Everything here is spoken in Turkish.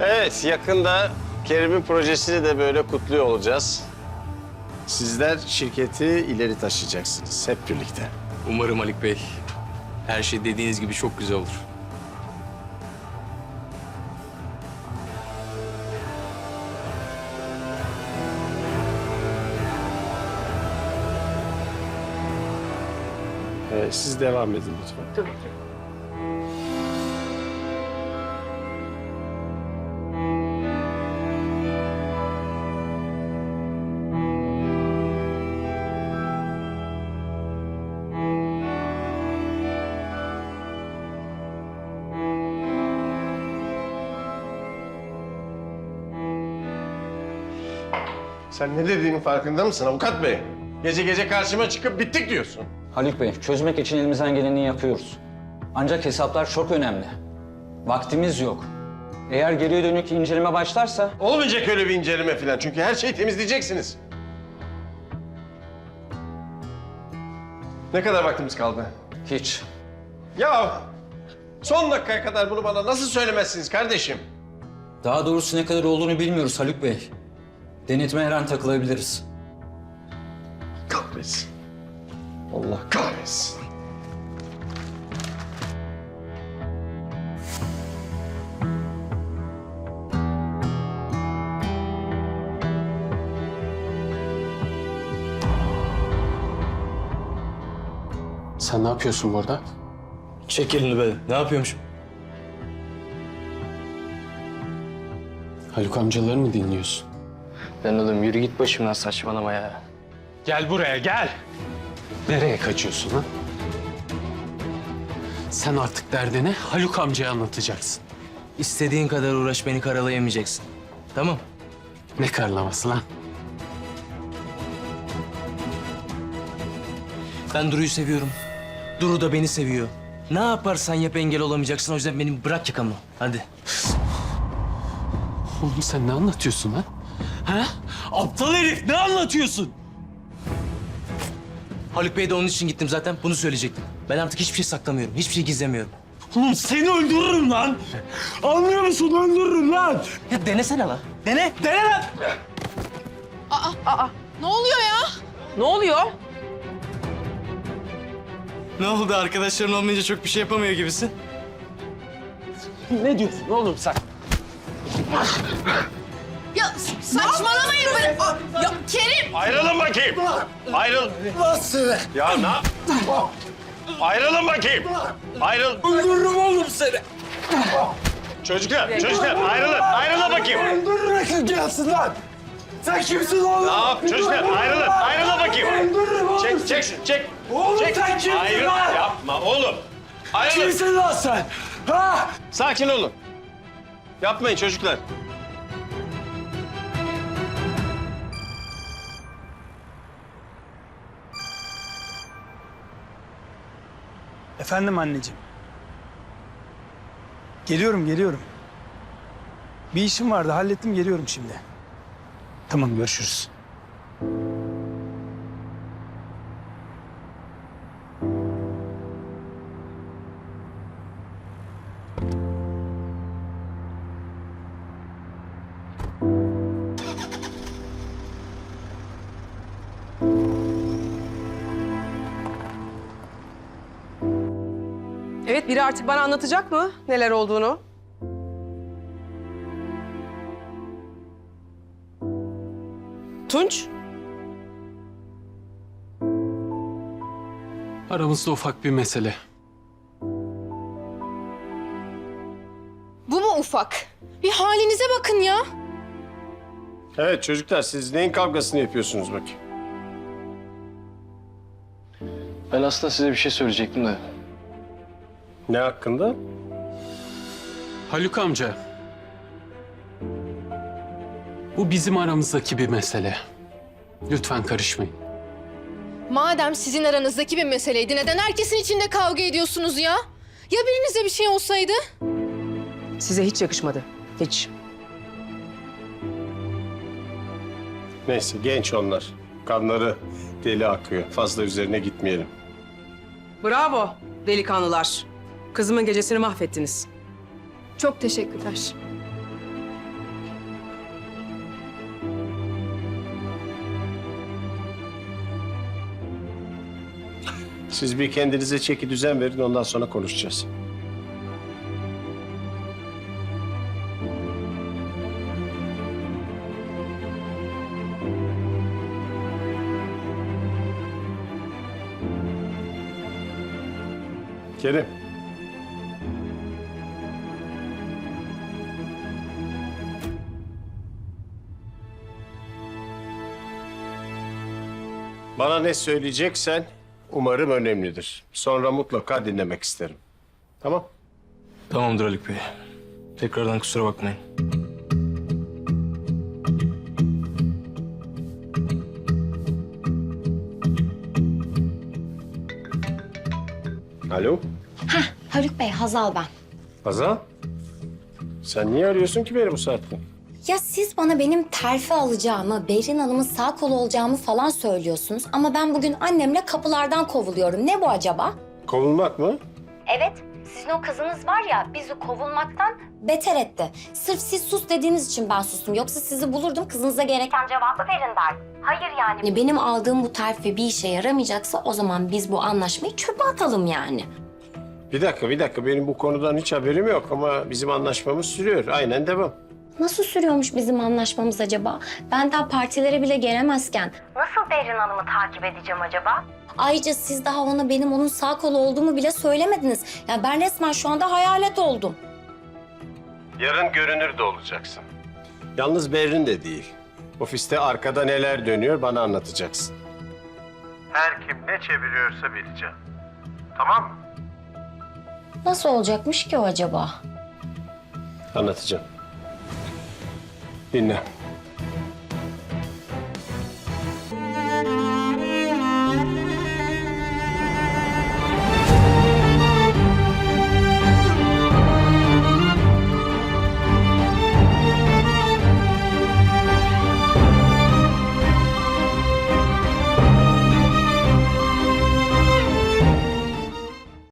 Evet, yakında Kerim'in projesini de böyle kutluyor olacağız. Sizler şirketi ileri taşıyacaksınız hep birlikte. Umarım Haluk Bey. Her şey dediğiniz gibi çok güzel olur. Ee, siz devam edin lütfen. Sen ne dediğinin farkında mısın avukat bey? Gece gece karşıma çıkıp bittik diyorsun. Haluk Bey, çözmek için elimizden geleni yapıyoruz. Ancak hesaplar çok önemli. Vaktimiz yok. Eğer geriye dönük inceleme başlarsa Olmayacak öyle bir inceleme falan çünkü her şeyi temizleyeceksiniz. Ne kadar vaktimiz kaldı? hiç. Ya son dakikaya kadar bunu bana nasıl söylemezsiniz kardeşim? Daha doğrusu ne kadar olduğunu bilmiyoruz Haluk Bey. Denetime her an takılabiliriz. Kahretsin. Allah kahretsin. Sen ne yapıyorsun burada? Çek elini be. Ne yapıyormuşum? Haluk amcaları mı dinliyorsun? Ben oğlum yürü git başımdan saçmalama ya. Gel buraya gel. Nereye kaçıyorsun ha? Sen artık derdini Haluk amcaya anlatacaksın. İstediğin kadar uğraş beni karalayamayacaksın. Tamam. Ne karlaması lan? Ben Duru'yu seviyorum. Duru da beni seviyor. Ne yaparsan yap engel olamayacaksın. O yüzden beni bırak yakamı. Hadi. Oğlum sen ne anlatıyorsun ha? Ha? Aptal herif ne anlatıyorsun? Haluk Bey de onun için gittim zaten. Bunu söyleyecektim. Ben artık hiçbir şey saklamıyorum. Hiçbir şey gizlemiyorum. Oğlum seni öldürürüm lan. Anlıyor musun? Öldürürüm lan. Ya denesene lan. Dene. Dene lan. Ne oluyor ya? Ne oluyor? Ne oldu? Arkadaşların olmayınca çok bir şey yapamıyor gibisin. Ne diyorsun oğlum sen? Ya saçmalamayın böyle. Aa, Ya Kerim! Ayrılın bakayım. Ayrıl. Nasıl? Ya ne? Ayrılın bakayım. Ayrıl. Öldürürüm oğlum seni. Çocuklar, çocuklar ayrılın. Ayrılın bakayım. Öldürürüm gelsin lan. Sen kimsin oğlum? Ne yap? Çocuklar ayrılın. Ayrılın bakayım. Öldürürüm oğlum. Çek, çek, şunu, çek. Oğlum Çek. sen kimsin Ayrıl. lan? Yapma oğlum. Ayrılın. Kimsin lan sen? Ha? Sakin olun. Yapmayın çocuklar. Efendim anneciğim. Geliyorum, geliyorum. Bir işim vardı, hallettim, geliyorum şimdi. Tamam, görüşürüz. Evet biri artık bana anlatacak mı neler olduğunu? Tunç? Aramızda ufak bir mesele. Bu mu ufak? Bir halinize bakın ya. Evet çocuklar siz neyin kavgasını yapıyorsunuz bakayım? Ben aslında size bir şey söyleyecektim de. Ne hakkında? Haluk amca. Bu bizim aramızdaki bir mesele. Lütfen karışmayın. Madem sizin aranızdaki bir meseleydi neden herkesin içinde kavga ediyorsunuz ya? Ya birinize bir şey olsaydı? Size hiç yakışmadı. Hiç. Neyse genç onlar. Kanları deli akıyor. Fazla üzerine gitmeyelim. Bravo delikanlılar. Kızımın gecesini mahvettiniz. Çok teşekkürler. Siz bir kendinize çeki düzen verin ondan sonra konuşacağız. Kerim. Bana ne söyleyeceksen umarım önemlidir. Sonra mutlaka dinlemek isterim. Tamam? Tamamdır Haluk Bey. Tekrardan kusura bakmayın. Alo? Haluk Bey, Hazal ben. Hazal? Sen niye arıyorsun ki beni bu saatte? Ya siz bana benim terfi alacağımı, Berin Hanım'ın sağ kolu olacağımı falan söylüyorsunuz. Ama ben bugün annemle kapılardan kovuluyorum. Ne bu acaba? Kovulmak mı? Evet, sizin o kızınız var ya bizi kovulmaktan beter etti. Sırf siz sus dediğiniz için ben sustum. Yoksa sizi bulurdum kızınıza gereken cevabı verin derdim. Hayır yani. Benim aldığım bu terfi bir işe yaramayacaksa o zaman biz bu anlaşmayı çöpe atalım yani. Bir dakika, bir dakika. Benim bu konudan hiç haberim yok ama bizim anlaşmamız sürüyor. Aynen devam. Nasıl sürüyormuş bizim anlaşmamız acaba? Ben daha partilere bile gelemezken. Nasıl Berin Hanım'ı takip edeceğim acaba? Ayrıca siz daha ona benim onun sağ kolu olduğumu bile söylemediniz. Ya ben resmen şu anda hayalet oldum. Yarın görünür de olacaksın. Yalnız Berrin de değil. Ofiste arkada neler dönüyor bana anlatacaksın. Her kim ne çeviriyorsa bileceğim. Tamam mı? Nasıl olacakmış ki o acaba? Anlatacağım. Minne?